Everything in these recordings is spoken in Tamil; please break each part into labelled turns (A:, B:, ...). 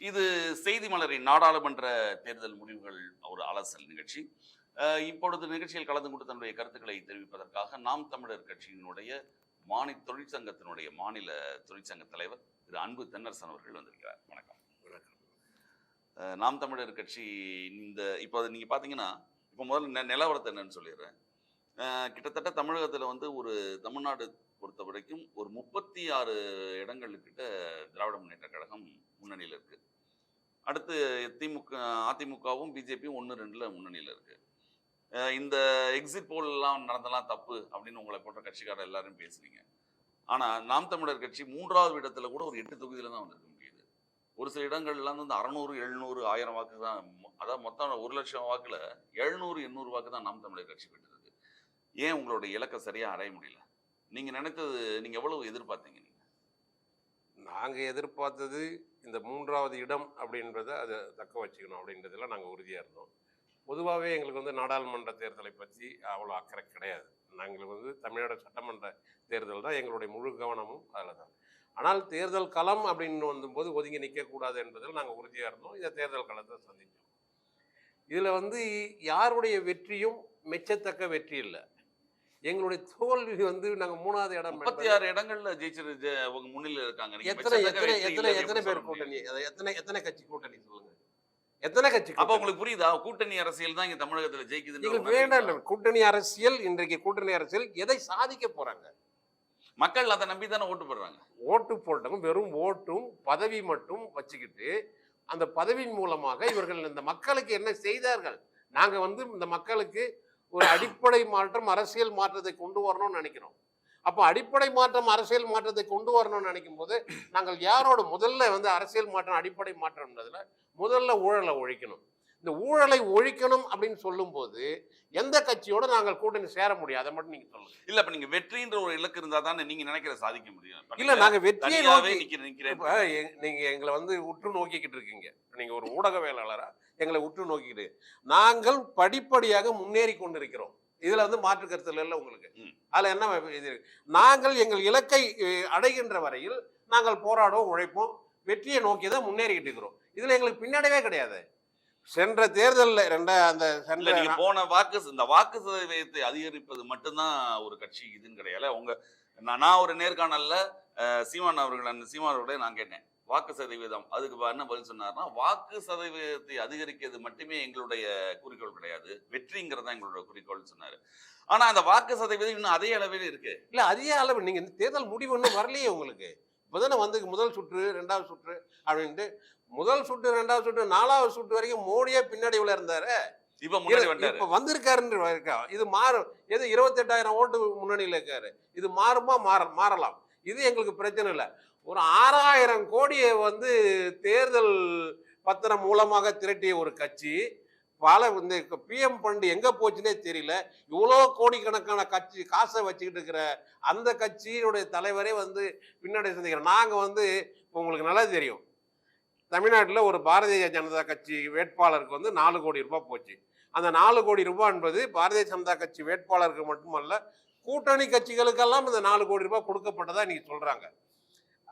A: இது செய்தி மலரின் நாடாளுமன்ற தேர்தல் முடிவுகள் ஒரு அலசல் நிகழ்ச்சி. இப்பொழுது நிகழ்ச்சியில் கலந்து கொண்டு தன்னுடைய கருத்துக்களை தெரிவிப்பதற்காக நாம் தமிழர் கட்சியினுடைய மாநில தொழிற்சங்கத்தினுடைய மாநில தொழிற்சங்க தலைவர் திரு அன்பு தென்னரசன் அவர்கள் வந்திருக்கிறார். வணக்கம். அஹ் நாம் தமிழர் கட்சி இந்த இப்போ நீங்க பாத்தீங்கன்னா இப்போ முதல்ல நிலவரத்தை என்னன்னு சொல்லிடுறேன். கிட்டத்தட்ட தமிழகத்தில் வந்து ஒரு தமிழ்நாடு பொறுத்த வரைக்கும் ஒரு முப்பத்தி ஆறு இடங்கள்கிட்ட திராவிட முன்னேற்ற கழகம் முன்னணியில் இருக்குது அடுத்து திமுக அதிமுகவும் பிஜேபியும் ஒன்று ரெண்டில் முன்னணியில் இருக்குது இந்த எக்ஸிட் போல்லாம் நடந்தெல்லாம் தப்பு அப்படின்னு உங்களை போன்ற கட்சிக்காரர் எல்லாரும் பேசுனீங்க. ஆனால் நாம் தமிழர் கட்சி மூன்றாவது இடத்துல கூட ஒரு எட்டு தொகுதியில் தான் வந்திருக்க முடியுது. ஒரு சில இடங்கள்லாம் வந்து அறநூறு எழுநூறு ஆயிரம் வாக்கு தான் அதாவது மொத்தம் ஒரு லட்சம் வாக்கில் எழுநூறு எண்ணூறு வாக்கு தான் நாம் தமிழர் கட்சி பெற்றிருக்கு. ஏன் உங்களுடைய இலக்கை சரியாக அடைய முடியல? நீங்கள் நினைத்தது நீங்கள் எவ்வளவு எதிர்பார்த்தீங்க நீங்கள்
B: நாங்கள் எதிர்பார்த்தது இந்த மூன்றாவது இடம் அப்படின்றத அதை தக்க வச்சுக்கணும் அப்படின்றதுல நாங்கள் உறுதியாக இருந்தோம். பொதுவாகவே எங்களுக்கு வந்து நாடாளுமன்ற தேர்தலை பற்றி அவ்வளோ அக்கறை கிடையாது. நாங்கள் வந்து தமிழ்நாடு சட்டமன்ற தேர்தல் தான் எங்களுடைய முழு கவனமும் அதில் தான் ஆனால் தேர்தல் களம் அப்படின்னு வந்தபோது ஒதுங்கி நிற்கக்கூடாது என்பதில் நாங்கள் உறுதியாக இருந்தோம். இந்த தேர்தல் களத்தை சந்தித்தோம் இதில் வந்து யாருடைய வெற்றியும் மெச்சத்தக்க வெற்றி இல்லை. எங்களுடைய தோல்வி வந்து நாங்கள் மூணாவது இடம்
A: முப்பத்தி ஆறு இடங்கள்ல ஜெயிச்சிரு உங்க முன்னில இருக்காங்க. நீங்க
B: எத்தனை எத்தனை எத்தனை எத்தனை பேர் கூட்டணி? எத்தனை எத்தனை கட்சி கூட்டணி சொல்லுங்க. எத்தனை கட்சி
A: அப்ப? உங்களுக்கு புரியுதா? கூட்டணி அரசியல் தான் இங்க தமிழகத்துல
B: எங்களுக்கு வேண்டாம் கூட்டணி அரசியல் இன்றைக்கு கூட்டணி அரசியல் எதை சாதிக்க போறாங்க?
A: மக்கள் அதை நம்பி தானே ஓட்டு போடுறாங்க.
B: ஓட்டு போட்டவங்க வெறும் ஓட்டும் பதவி மட்டும் வச்சுக்கிட்டு அந்த பதவியின் மூலமாக இவர்கள் இந்த மக்களுக்கு என்ன செய்தார்கள்? நாங்க வந்து இந்த மக்களுக்கு ஒரு அடிப்படை மாற்றம் அரசியல் மாற்றத்தை கொண்டு வரணும்னு நினைக்கிறோம். அப்போ அடிப்படை மாற்றம் அரசியல் மாற்றத்தை கொண்டு வரணும்னு நினைக்கும் போது நாங்கள் யாரோட முதல்ல வந்து அரசியல் மாற்றம் அடிப்படை மாற்றம்ன்றதுல முதல்ல ஊழலை ஒழிக்கணும். இந்த ஊழலை ஒழிக்கணும் அப்படின்னு சொல்லும்போது எந்த கட்சியோட நாங்கள் கூட்டணி சேர முடியும்? அதை மட்டும் நீங்க சொல்லுங்க.
A: இல்ல இப்ப நீங்க வெற்றின்ற ஒரு இலக்கு இருந்தா தானே நீங்க நினைக்கிற சாதிக்க முடியும்?
B: இல்ல
A: நீங்க
B: வெற்றியை நோக்கி நீங்க எங்களை வந்து உற்று நோக்கிக்கிட்டு இருக்கீங்க. நீங்க ஒரு ஊடகவியலாளரா எங்களை உற்று நோக்கிக்கிட்டு. நாங்கள் படிப்படியாக முன்னேறி கொண்டிருக்கிறோம். இதுல வந்து மாற்று கருத்துல இல்லை உங்களுக்கு. அதுல என்ன இது? நாங்கள் எங்கள் இலக்கை அடைகின்ற வரையில் நாங்கள் போராடுவோம் உழைப்போம் வெற்றியை நோக்கி தான் முன்னேறிக்கிட்டு இருக்கிறோம். இதுல எங்களுக்கு பின்னடைவே கிடையாது. சென்ற தேர்தலில் ரெண்ட அந்த சென்ற
A: நீங்க போன வாக்கு இந்த வாக்கு சதவீதத்தை அதிகரிப்பது மட்டும்தான் ஒரு கட்சி இதுன்னு கிடையாது. உங்க நான் நான் ஒரு நேர்காணல்ல சீமான் அவர்கள் அந்த சீமான் அவர்களே நான் கேட்டேன். வாக்கு சதவீதம் அதுக்கு என்ன பதில் சொன்னார்னா வாக்கு சதவீதத்தை அதிகரிக்கிறது மட்டுமே எங்களுடைய குறிக்கோள் கிடையாது. வெற்றிங்கிறது தான் எங்களோட குறிக்கோள் சொன்னாரு. ஆனா அந்த வாக்கு சதவீதம் இன்னும் அதே அளவில் இருக்கு.
B: இல்ல அதிக அளவு நீங்க தேர்தல் முடிவு இன்னும் வரலையே உங்களுக்கு. இப்பதானே வந்து முதல் சுற்று ரெண்டாவது சுற்று அப்படின்ட்டு. முதல் சுற்று ரெண்டாவது சுற்று நாலாவது சுற்று வரைக்கும் மோடியே பின்னாடிவுல இருந்தாரு.
A: இப்ப
B: இப்ப வந்திருக்காருன்னு இருக்கா? இது மாறும். எது இருபத்தெட்டாயிரம் ஓட்டு முன்னணியில இருக்காரு. இது மாறுமா? மாற மாறலாம். இது எங்களுக்கு பிரச்சனை இல்லை. ஒரு ஆறாயிரம் கோடியை வந்து தேர்தல் பத்திரம் மூலமாக திரட்டிய ஒரு கட்சி பல இந்த பிஎம் ஃபண்டு எங்கே போச்சுன்னே தெரியல. இவ்வளோ கோடிக்கணக்கான கட்சி காசை வச்சுக்கிட்டு இருக்கிற அந்த கட்சியினுடைய தலைவரே வந்து பின்னாடி சந்திக்கிறோம் நாங்கள் வந்து இப்போ உங்களுக்கு நல்லா தெரியும். தமிழ்நாட்டில் ஒரு பாரதிய ஜனதா கட்சி வேட்பாளருக்கு வந்து நாலு கோடி ரூபாய் போச்சு. அந்த நாலு கோடி ரூபாய் என்பது பாரதிய ஜனதா கட்சி வேட்பாளருக்கு மட்டுமல்ல கூட்டணி கட்சிகளுக்கெல்லாம் இந்த நாலு கோடி ரூபாய் கொடுக்கப்பட்டதா நீங்கள் சொல்கிறாங்க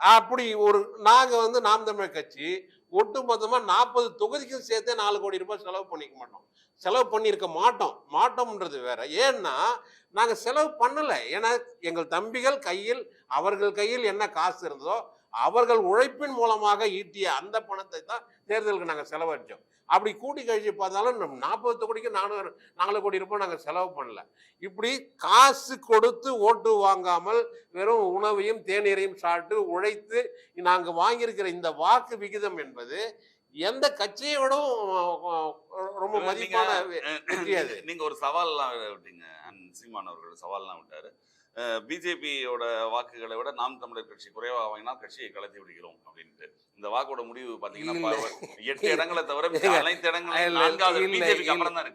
B: அப்படி ஒரு நாங்கள் வந்து நாம் தமிழ் கட்சி ஒட்டுமொத்தமா நாற்பது தொகுதிக்கும் சேர்த்தே நாலு கோடி ரூபாய் செலவு பண்ணிக்க மாட்டோம். செலவு பண்ணியிருக்க மாட்டோம். மாட்டோம்ன்றது வேற. ஏன்னா நாங்கள் செலவு பண்ணலை. ஏன்னா எங்கள் தம்பிகள் கையில் அவர்கள் கையில் என்ன காசு இருந்ததோ அவர்கள் உழைப்பின் மூலமாக ஈட்டிய அந்த பணத்தை தான் தேர்தலுக்கு நாங்கள் செலவழிச்சோம். அப்படி கூட்டி கழிச்சு பார்த்தாலும் நாற்பது கோடிக்கு நானூறு நாலு கோடி ரூபாய் நாங்கள் செலவு பண்ணல. இப்படி காசு கொடுத்து ஓட்டு வாங்காமல் வெறும் உணவையும் தேநீரையும் சாப்பிட்டு உழைத்து நாங்கள் வாங்கியிருக்கிற இந்த வாக்கு விகிதம் என்பது எந்த கட்சியை விடவும் ரொம்ப மதிப்பான வெற்றி அது.
A: நீங்க ஒரு சவால்லாம் விட்டீங்க. சீமான் அவர்கள் சவால்லாம் விட்டாரு. பிஜேபியோட வாக்குகளை விட நாம் தமிழர் கட்சி குறைவாக வாங்கினா கட்சியை கலத்தி விடுகிறோம் அப்படின்ட்டு. இந்த வாக்கோட முடிவு பாத்தீங்கன்னா
B: இல்ல.
A: பா- எட்டு இடங்களை தவிர அனைத்து இடங்களும்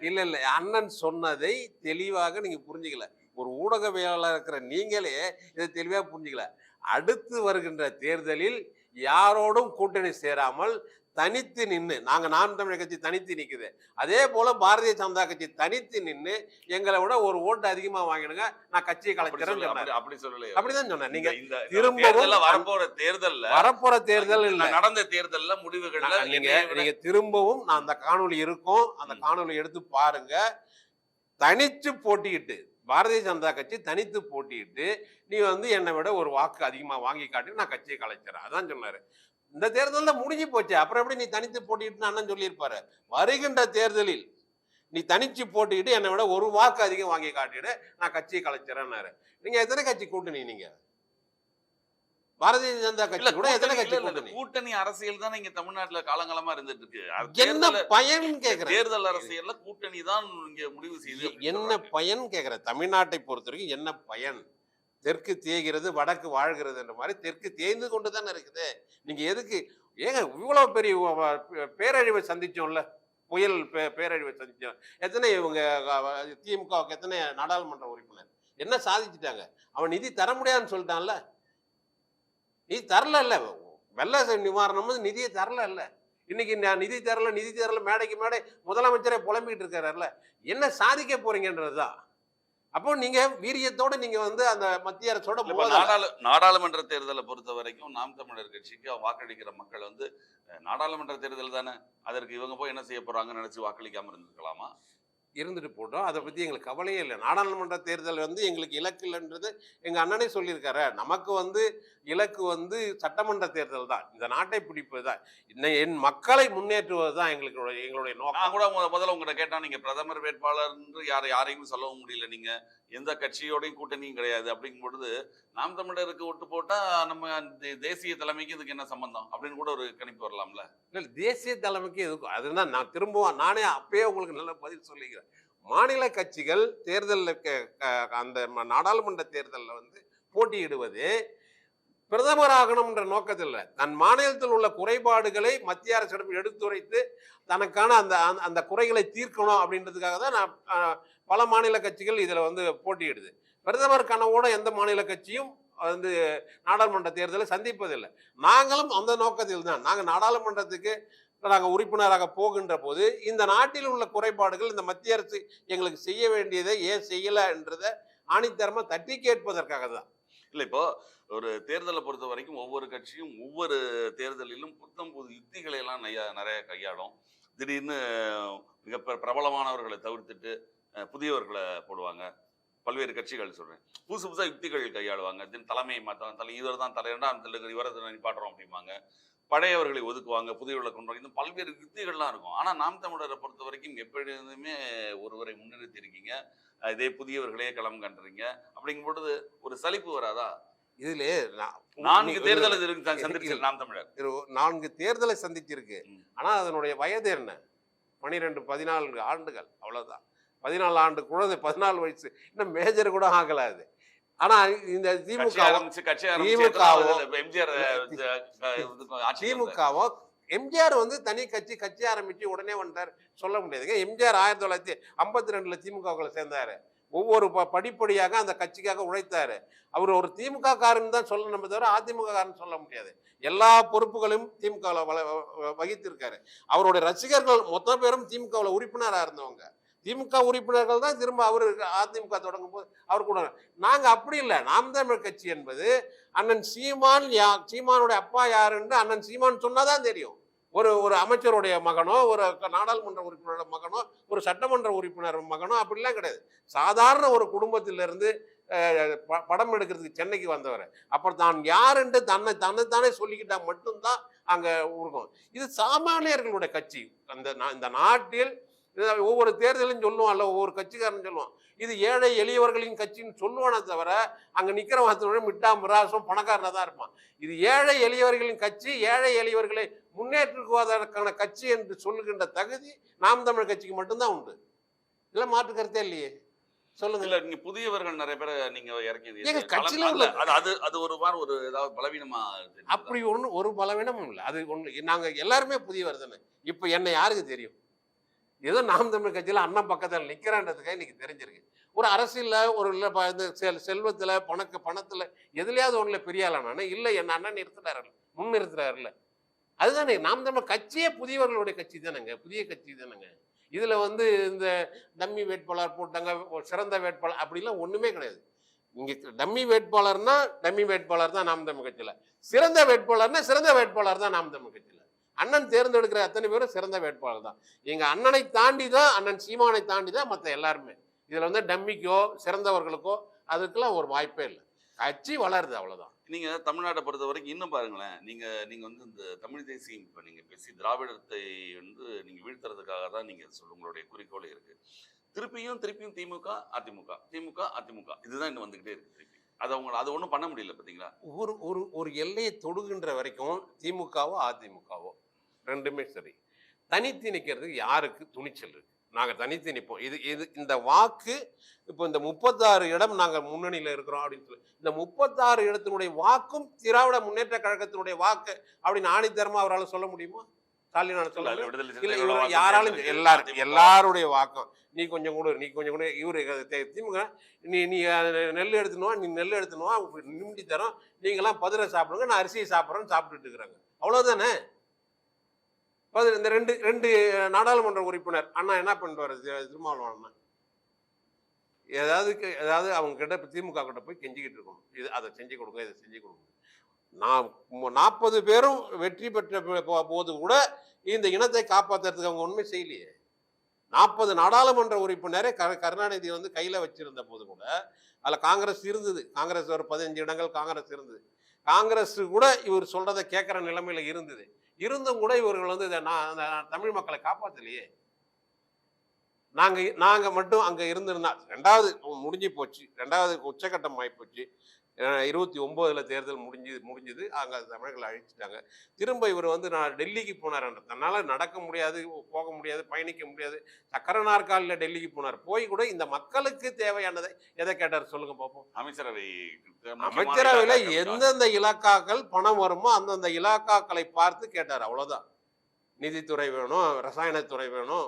B: இல்ல இல்ல அண்ணன் சொன்னதை தெளிவாக நீங்க புரிஞ்சுக்கல. ஒரு ஊடகவியலாளர் இருக்கிற நீங்களே இதை தெளிவாக புரிஞ்சுக்கல. அடுத்து வருகின்ற தேர்தலில் யாரோடும் கூட்டணி சேராமல் தனித்து நின்று நாங்க நாம் தமிழர் கட்சி தனித்து நிக்குது. அதே போல பாரதிய ஜனதா கட்சி தனித்து நின்று எங்களை விட ஒரு ஓட்டு அதிகமா வாங்கிடுங்க நான் கட்சியை சொன்னாரு.
A: அப்படி- சொல்லலையே.
B: அப்படிதான் சொன்னேன் நீங்க
A: இந்த- தேர்தல்ல வரப்போற தேர்தல்ல
B: வரப்போற தேர்தல் இல்ல.
A: நடந்த தேர்தல்ல முடிவுகள்ல
B: நான் நீங்க நீங்க திரும்பவும் நான் அந்த காணொளி இருக்கும் அந்த
A: ம்.
B: காணொளி எடுத்து பாருங்க. தனிச்சு போட்டியிட்டு பாரதிய ஜனதா கட்சி தனித்து போட்டியிட்டு நீ வந்து என்னை விட ஒரு வாக்கு அதிகமா வாங்கி காட்டி நான் கட்சியை கலைச்சிடறேன் அதான் சொன்னாரு. இந்த தேர்தலில் முடிஞ்சு போச்சு. அப்புறம் எப்படி நீ தனித்து போட்டிட்டு அண்ணன் சொல்லியிருப்பாரு. வருகின்ற தேர்தலில் நீ தனிச்சு போட்டிட்டு என்னை விட ஒரு வாக்கு அதிகம் வாங்கி காட்டிடு. நான் கட்சியை கலைச்சிடறேன்னாரு நீங்க எத்தனை கட்சி கூட்டணி நீங்க? பாரதிய ஜனதா கட்சி கூட எத்தனை கட்சி கூட்டணி?
A: கூட்டணி அரசியல் தான் இங்க தமிழ்நாட்டுல காலங்காலமா இருந்துட்டு இருக்கு.
B: என்ன பயன் கேக்குறேன்
A: தேர்தல் அரசியல்ல கூட்டணி தான் இங்க முடிவு செய்து
B: என்ன பயன் கேக்குறேன் தமிழ்நாட்டை பொறுத்த வரைக்கும் என்ன பயன்? தெற்கு தேய்கிறது வடக்கு வாழ்கிறது என்ற மாதிரி தெற்கு தேய்ந்து கொண்டு தானே இருக்குது. நீங்கள் எதுக்கு ஏங்க இவ்வளோ பெரிய பேரழிவை சந்திச்சோம்ல? புயல் பே- பேரழிவை சந்திச்சோம். எத்தனை இவங்க திமுகவுக்கு எத்தனை நாடாளுமன்ற உறுப்பினர்? என்ன சாதிச்சிட்டாங்க? அவன் நிதி தர முடியாதுன்னு சொல்லிட்டான்ல? நிதி தரல இல்லை வெள்ள நிவாரணம் வந்து நிதியை தரல இல்லை இன்னைக்கு நான் நிதி தரல நிதி தரல மேடைக்கு மேடை முதலமைச்சரே புலம்பிட்டு இருக்காருல்ல. என்ன சாதிக்க போறீங்கன்றதுதான். அப்போ நீங்க வீரியத்தோட நீங்க வந்து அந்த மத்திய அரசோட.
A: நாடாளு நாடாளுமன்ற தேர்தலை பொறுத்த வரைக்கும் நாம் தமிழர் கட்சிக்கு வாக்களிக்கிற மக்கள் வந்து நாடாளுமன்ற தேர்தல் தானே அதற்கு இவங்க போய் என்ன செய்ய போறாங்கன்னு நினைச்சு வாக்களிக்காம இருந்திருக்கலாமா
B: இருந்துட்டு போட்டோம். அதை பத்தி எங்களுக்கு கவலையே இல்லை. நாடாளுமன்ற தேர்தல் வந்து எங்களுக்கு இலக்கு இல்லைன்றது எங்க அண்ணனே சொல்லியிருக்காரு. நமக்கு வந்து இலக்கு வந்து சட்டமன்ற தேர்தல் தான். இந்த நாட்டை பிடிப்பது தான். இன்னும் என் மக்களை முன்னேற்றுவது தான் எங்களுக்கு எங்களுடைய நோக்கம்.
A: கூட முத- முதல்ல உங்களை கேட்டா நீங்க பிரதமர் வேட்பாளர் யாரை யாரையும் சொல்லவும் முடியல நீங்க. எந்த கட்சியோடையும் கூட்டணியும் கிடையாது. அப்படிங்கும் பொழுது நாம் தமிழருக்கு ஓட்டு போட்டா நம்ம தேசிய தலைமைக்கு இதுக்கு என்ன சம்பந்தம்? அப்படின்னு கூட ஒரு கணிப்பு வரலாம்ல.
B: இல்லை தேசிய தலைமைக்கு எதுக்கும் அதுதான் நான் திரும்பவும் நானே அப்பயே உங்களுக்கு நல்ல பதில் சொல்லிக்கிறேன். மாநில கட்சிகள் தேர்தலில் அந்த நாடாளுமன்ற தேர்தலில் வந்து போட்டியிடுவது பிரதமர் ஆகணும்ன்ற நோக்கத்தில் தன் மாநிலத்தில் உள்ள குறைபாடுகளை மத்திய அரசிடம் எடுத்துரைத்து தனக்கான அந்த அந்த- அந்த குறைகளை தீர்க்கணும் அப்படின்றதுக்காக தான் நான் பல மாநில கட்சிகள் இதில் வந்து போட்டியிடுது. பிரதமர் கனவோட எந்த மாநில கட்சியும் வந்து நாடாளுமன்ற தேர்தலை சந்திப்பதில்லை. நாங்களும் அந்த நோக்கத்தில் தான் நாங்கள் நாடாளுமன்றத்துக்கு நாங்கள் உறுப்பினராக போகின்ற போது இந்த நாட்டில் உள்ள குறைபாடுகள் இந்த மத்திய அரசு எங்களுக்கு செய்ய வேண்டியதை ஏன் செய்யலைன்றதை ஆணித்தரமாக தட்டி கேட்பதற்காக தான்.
A: இல்லை இப்போ ஒரு தேர்தலை பொறுத்த வரைக்கும் ஒவ்வொரு கட்சியும் ஒவ்வொரு தேர்தலிலும் புத்தம் புது யுக்திகளை எல்லாம் நிறைய நிறைய கையாளும். திடீர்னு மிக பிரபலமானவர்களை தவிர்த்துட்டு புதியவர்களை போடுவாங்க. பல்வேறு கட்சிகள் சொல்றேன். புதுசு புதுசாக யுக்திகள் கையாளுவாங்க. தின் தலைமையை மாற்றலாம் தலை இவர் தான் தலை இரண்டாம் தலைவர் இவரை நிப்பாட்டுறோம் அப்படிம்பாங்க. பழையவர்களை ஒதுக்குவாங்க புதியவர்களை கொண்டு இந்த பல்வேறு யுக்திகள்லாம் இருக்கும். ஆனா நாம் தமிழரை பொறுத்த வரைக்கும் எப்பொழுதுமே ஒருவரை முன்னிறுத்தி இருக்கீங்க. இதே புதியவர்களே களம் கண்டுறீங்க அப்படிங்கும் பொழுது ஒரு சலிப்பு வராதா?
B: இதில்
A: நான்கு தேர்தல் இருக்கு சந்திச்சு நாம் தமிழர்.
B: நான்கு தேர்தலை சந்திச்சிருக்கு. ஆனால் அதனுடைய வயது என்ன? பனிரெண்டு பதினாலு ஆண்டுகள். அவ்வளவுதான். பதினாலு ஆண்டு குழந்தை பதினாலு வயசு. இன்னும் மேஜர் கூட ஆகல அது. ஆனா இந்த திமுக திமுகவும்
A: வருது? எம்ஜிஆர் வந்தாரு.
B: வந்து தனி கட்சி கட்சி ஆரம்பிச்சு உடனே வந்துட்டார். சொல்ல முடியாதுங்க எம்ஜிஆர் ஆயிரத்தி தொள்ளாயிரத்தி ஐம்பத்தி ரெண்டுல திமுகவுக்குள்ள சேர்ந்தாரு. ஒவ்வொரு படிப்படியாக அந்த கட்சிக்காக உழைத்தாரு. அவர் ஒரு திமுக காரன் தான் சொல்லணுமே தவிர அதிமுக காரன் சொல்ல முடியாது. எல்லா பொறுப்புகளையும் திமுகவில் வகித்திருக்காரு. அவருடைய ரசிகர்கள் மொத்த பேரும் திமுகவில் உறுப்பினராக இருந்தவங்க. திமுக உறுப்பினர்கள் தான் திரும்ப அவர் அதிமுக தொடங்கும் போது அவர் கூட நாங்கள் அப்படி இல்லை. நாம் தமிழ் கட்சி என்பது அண்ணன் சீமான் யா சீமானுடைய அப்பா யாருன்னு அண்ணன் சீமான் சொன்னாதான் தெரியும். ஒரு ஒரு அமைச்சருடைய மகனோ ஒரு நாடாளுமன்ற உறுப்பினரோட மகனோ ஒரு சட்டமன்ற உறுப்பினர் மகனோ அப்படிலாம் கிடையாது. சாதாரண ஒரு குடும்பத்திலிருந்து படம் எடுக்கிறதுக்கு சென்னைக்கு வந்தவர். அப்புறம் தான் யாருன்ட்டு தன்னை தன்னைத்தானே சொல்லிக்கிட்டா மட்டும்தான் அங்கே இருக்கும் இது சாமானியர்களுடைய கட்சி. அந்த இந்த நாட்டில் ஒவ்வொரு தேர்தலும் சொல்லுவான் அல்ல ஒவ்வொரு கட்சிக்காரன் சொல்லுவான். இது ஏழை எளியவர்களின் கட்சின்னு சொல்லுவானே தவிர அங்க நிக்கிற வார்த்தை மிட்டா மிராசம் பணக்காரனா தான் இருப்பான். இது ஏழை எளியவர்களின் கட்சி ஏழை எளியவர்களை முன்னேற்றுவதற்கான கட்சி என்று சொல்லுகின்ற தகுதி நாம் தமிழ் கட்சிக்கு மட்டும்தான் உண்டு. இல்ல மாற்று கருத்தே இல்லையே. சொல்லுங்க.
A: இல்ல நீங்க புதியவர்கள் நிறைய பேரை நீங்க இறக்கி
B: கட்சியில
A: அது அது ஒரு மாதிரி ஒரு ஏதாவது பலவீனமா?
B: அப்படி ஒண்ணு ஒரு பலவீனமும் இல்லை. அது ஒண்ணு நாங்க எல்லாருமே புதியவர் தானே. இப்போ என்ன யாருக்கு தெரியும்? ஏதோ நாம் தமிழ் கட்சியில் அண்ணன் பக்கத்தில் நிற்கிறான்றதுக்காக இன்னைக்கு தெரிஞ்சிருக்கு. ஒரு அரசியலில் ஒரு இல்லை இந்த செல் செல்வத்தில் பணக்க பணத்தில் எதுலையாவது ஒன்றில் பெரிய இல்லை என் அண்ணன் நிறுத்துறாருல்ல முன் நிறுத்துறாருல்ல. அதுதானே நாம் தமிழ் கட்சியே புதியவர்களுடைய கட்சி தானேங்க புதிய கட்சி தானேங்க. இதில் வந்து இந்த டம்மி வேட்பாளர் போட்டாங்க ஒரு சிறந்த வேட்பாளர் அப்படிலாம் ஒன்றுமே கிடையாது. இங்கே டம்மி வேட்பாளர்னா டம்மி வேட்பாளர் தான் நாம் தமிழ் கட்சியில். சிறந்த வேட்பாளர்னா சிறந்த வேட்பாளர் தான் நாம் தமிழ் கட்சியில். அண்ணன் தேர்ந்தெடுக்கிற அத்தனை பேரும் சிறந்த வேட்பாளர் தான். எங்க அண்ணனை தாண்டி தான் அண்ணன் சீமானை தாண்டி தான் மற்ற எல்லாருமே. இதுல வந்து டம்மிக்கோ சிறந்தவர்களுக்கோ அதுக்கெல்லாம் ஒரு வாய்ப்பே இல்லை. கட்சி வளருது அவ்வளவுதான்.
A: நீங்க தமிழ்நாட்டை பொறுத்த வரைக்கும் இன்னும் பாருங்களேன் நீங்க நீங்க வந்து இந்த தமிழ் தேசியம் இப்ப நீங்க பேசி திராவிடத்தை வந்து நீங்க வீழ்த்துறதுக்காக தான் நீங்க சொல்ல உங்களுடைய குறிக்கோள் இருக்கு. திருப்பியும் திருப்பியும் திமுக அதிமுக திமுக அதிமுக. இதுதான் இன்னும் வந்துகிட்டே இருக்கு திருப்பி. அதை அவங்க அதை ஒன்றும் பண்ண முடியல பாத்தீங்களா?
B: ஒரு ஒரு ஒரு எல்லையை தொடுகின்ற வரைக்கும் திமுகவோ அதிமுகவோ ரெண்டுமே சரி. தனித்து நிற்கிறதுக்கு யாருக்கு துணிச்சல் இருக்கு? நாங்கள் தனித்து நிற்போம் இது இது இந்த வாக்கு இப்போ இந்த முப்பத்தாறு இடம் நாங்கள் முன்னணியில் இருக்கிறோம் அப்படின்னு சொல்லி இந்த முப்பத்தாறு இடத்தினுடைய வாக்கும் திராவிட முன்னேற்ற கழகத்தினுடைய வாக்கு அப்படின்னு ஆணித்தரமா அவரால் சொல்ல முடியுமா? ஸ்டாலினால சொல்ல யாராலும் எல்லாரும். எல்லாருடைய வாக்கம். நீ கொஞ்சம் கூட நீ கொஞ்சம் கூட இவரு திமுக நீ நீ நெல் எடுத்துனுவா நீ நெல் எடுத்துனுவா நிமிடி தரோம். நீங்களாம் பதிரை சாப்பிடுங்க நான் அரிசியை சாப்பிட்றேன்னு சாப்பிட்டுட்டு இருக்கிறாங்க. அவ்வளவுதானே? பதில் இந்த ரெண்டு ரெண்டு நாடாளுமன்ற உறுப்பினர் அண்ணா என்ன பண்ணுவார்? திருமாவளவன் ஏதாவது ஏதாவது அவங்க கிட்ட இப்போ திமுக கிட்ட போய் கெஞ்சிக்கிட்டு இருக்கணும். இது அதை செஞ்சு கொடுங்க இதை செஞ்சு கொடுங்க. நான் நாற்பது பேரும் வெற்றி பெற்ற போது கூட இந்த இனத்தை காப்பாத்துறதுக்கு அவங்க உண்மை செய்யலையே. நாற்பது நாடாளுமன்ற உறுப்பினரை க கருணாநிதி வந்து கையில் வச்சிருந்த போது கூட அதில் காங்கிரஸ் இருந்தது. காங்கிரஸ் ஒரு பதினஞ்சு இடங்கள் காங்கிரஸ் இருந்தது. காங்கிரஸ் கூட இவர் சொல்றதை கேட்குற நிலைமையில இருந்தது. இருந்தும் கூட இவர்கள் வந்து இதை நான் அந்த தமிழ் மக்களை காப்பாற்றலையே நாங்க நாங்க மட்டும் அங்க இருந்திருந்தா ரெண்டாவது முடிஞ்சு போச்சு. ரெண்டாவது உச்சகட்டம் ஆகி போச்சு அஹ் இருபத்தி ஒன்பதுல தேர்தல் முடிஞ்சு முடிஞ்சது. அங்க தமிழர்களை அழிச்சிட்டாங்க. திரும்ப இவர் வந்து நான் டெல்லிக்கு போனார் தன்னால நடக்க முடியாது போக முடியாது பயணிக்க முடியாது. சக்கர நாற்காலில் டெல்லிக்கு போனார். போய் கூட இந்த மக்களுக்கு தேவையானதை எதை கேட்டார் சொல்லுங்க பார்ப்போம்
A: அமைச்சரவை
B: அமைச்சரவையில எந்தெந்த இலாக்காக்கள் பணம் வருமோ அந்தந்த இலாக்காக்களை பார்த்து கேட்டார். அவ்வளவுதான். நிதித்துறை வேணும் ரசாயனத்துறை வேணும்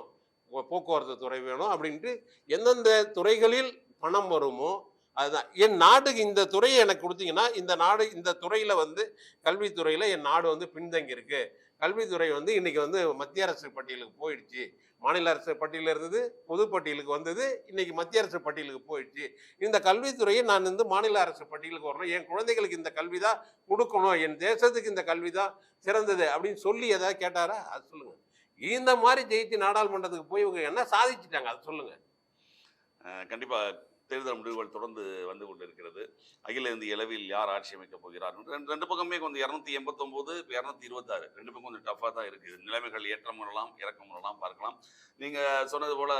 B: போக்குவரத்து துறை வேணும் அப்படின்ட்டு எந்தெந்த துறைகளில் பணம் வருமோ அதுதான். என் நாட்டுக்கு இந்த துறையை எனக்கு கொடுத்தீங்கன்னா இந்த நாடு இந்த துறையில் வந்து கல்வித்துறையில் என் நாடு வந்து பின்தங்கி இருக்கு. கல்வித்துறை வந்து இன்றைக்கி வந்து மத்திய அரசு பட்டியலுக்கு போயிடுச்சு. மாநில அரசு பட்டியலில் இருந்தது பொது பட்டியலுக்கு வந்தது இன்றைக்கி மத்திய அரசு பட்டியலுக்கு போயிடுச்சு. இந்த கல்வித்துறையை நான் வந்து மாநில அரசு பட்டியலுக்கு வரணும். என் குழந்தைகளுக்கு இந்த கல்வி தான் கொடுக்கணும். என் தேசத்துக்கு இந்த கல்வி தான் சிறந்தது அப்படின்னு சொல்லி எதாவது கேட்டாரா? அது சொல்லுங்கள் இந்த மாதிரி ஜெயிச்சு நாடாளுமன்றத்துக்கு போய் இவங்க என்ன சாதிச்சிட்டாங்க? அது சொல்லுங்க.
A: கண்டிப்பாக கண்டிப்பா தேர்தல் முடிவுகள் தொடர்ந்து வந்து கொண்டிருக்கிறது. அகில இந்திய அளவில் யார் ஆட்சி அமைக்கப் போகிறார்? ரெண்டு ரெண்டு பக்கமே கொஞ்சம் இரநூத்தி எண்பத்தொம்போது இரநூத்தி இருபத்தாறு. ரெண்டு பக்கம் கொஞ்சம் டஃப்பாக தான் இருக்குது. நிலைமைகள் ஏற்றம் வரலாம் இறக்கம் வரலாம் பார்க்கலாம். நீங்கள் சொன்னது போல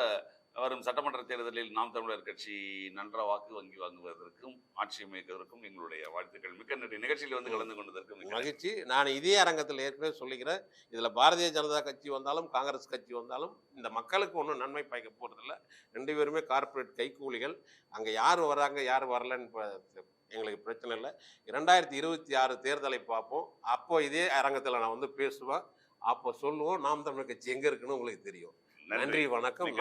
A: வரும் சட்டமன்ற தேர்தலில் நாம் தமிழர் கட்சி நன்ற வாக்கு வங்கி வாங்குவதற்கும் ஆட்சி அமைப்பதற்கும் எங்களுடைய வாழ்த்துக்கள். மிக்க நன்றி. நிகழ்ச்சியில் வந்து கலந்து கொண்டதற்கு மிக்க நன்றி.
B: மகிழ்ச்சி. நான் இதே அரங்கத்தில் ஏற்கனவே சொல்லிக்கிறேன். இதுல பாரதிய ஜனதா கட்சி வந்தாலும் காங்கிரஸ் கட்சி வந்தாலும் இந்த மக்களுக்கு ஒன்றும் நன்மை பயக்க போறதில்ல. ரெண்டு பேருமே கார்ப்பரேட் கைக்கூலிகள் அங்க யார் வராங்க யார் வரலன்னு எங்களுக்கு பிரச்சனை இல்லை. இரண்டாயிரத்தி இருபத்தி ஆறு தேர்தலை பார்ப்போம். அப்போ இதே அரங்கத்தில் நான் வந்து பேசுவேன். அப்போ சொல்லுவோம் நாம் தமிழர் கட்சி எங்க இருக்குன்னு உங்களுக்கு தெரியும்.
A: நன்றி.
B: நன்றி வணக்கம்.